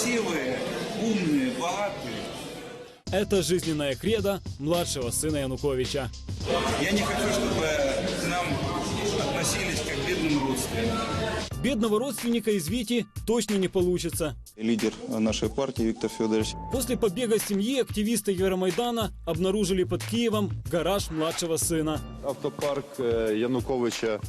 красивые, умные, богатые. Это жизненная кредо младшего сына Януковича. Я не хочу, чтобы к нам относились как к бедным родственникам. Бедного родственника из Вити точно не получится. Лидер нашей партии Виктор Федорович. После побега семьи активисты Евромайдана обнаружили под Киевом гараж младшего сына. Автопарк е, Януковича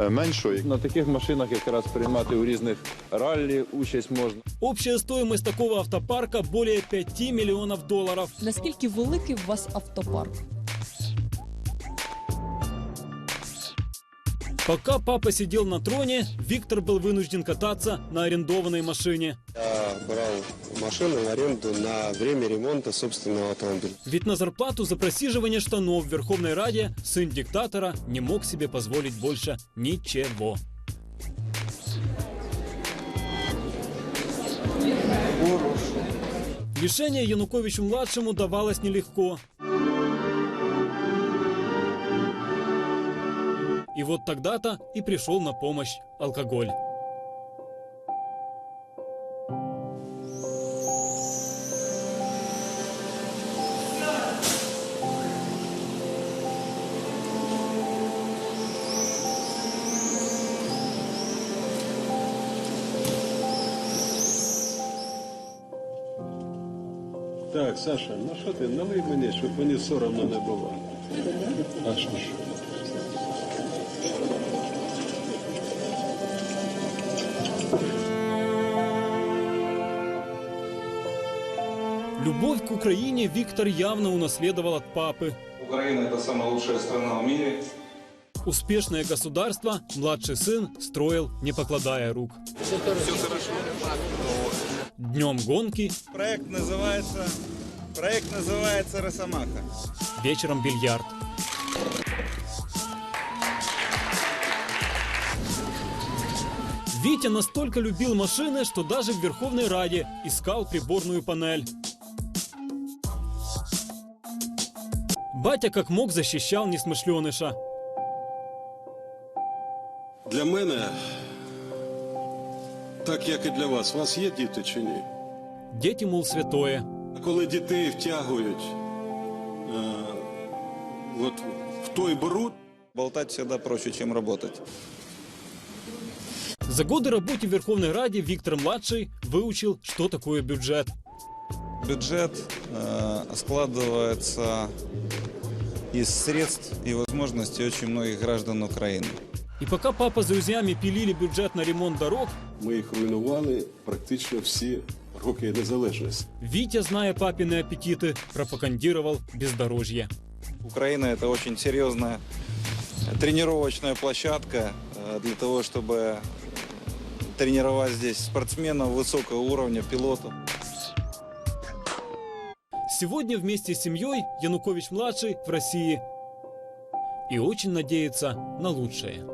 е, менший. На таких машинах якраз приймати у різних раллі участь можна. Общая стоимость такого автопарка более 5 миллионов долларов. Наскільки великий у вас автопарк? Пока папа сидел на троне, Виктор был вынужден кататься на арендованной машине. Брал машину в аренду на время ремонта собственного автомобиля. Ведь на зарплату за просиживание штанов в Верховной Раде сын диктатора не мог себе позволить больше ничего. Лишение Януковичу-младшему давалось нелегко. И вот тогда-то и пришел на помощь алкоголь. Так, Саша, ну що ти, налий мені, щоб мені соромно не було. А що ж? Любовь к Украине Виктор явно унаследовал от папы. Украина это самая лучшая страна в мире. Успешное государство младший сын строил, не покладая рук. Днем гонки, Проект называется, проект называется Росомаха. вечером бильярд. Витя настолько любил машины, что даже в Верховной Раде искал приборную панель. Батя как мог защищал несмышленыша. Для мене, так як і для вас, у вас є діти чи ні? Дети, мол, святое. Коли дітей втягують е, от, в той бруд, Болтать всегда проще, чем работать. За годы работы в Верховной Раде Виктор-младший выучил, что такое бюджет. Бюджет э, складывается из средств и возможностей очень многих граждан Украины. И пока папа с друзьями пилили бюджет на ремонт дорог, ми їх руйнували практично всі роки незалежності. Витя, зная папины аппетиты, пропагандировал бездорожье. Украина это очень серьезная тренировочная площадка э, для того, чтобы тренировать здесь спортсменов высокого уровня, пилотов. Сегодня вместе с семьей Янукович-младший в России. И очень надеется на лучшее.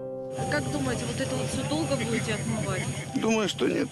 Как думаете, вот это вот все долго будете отмывать? Думаю, что нет.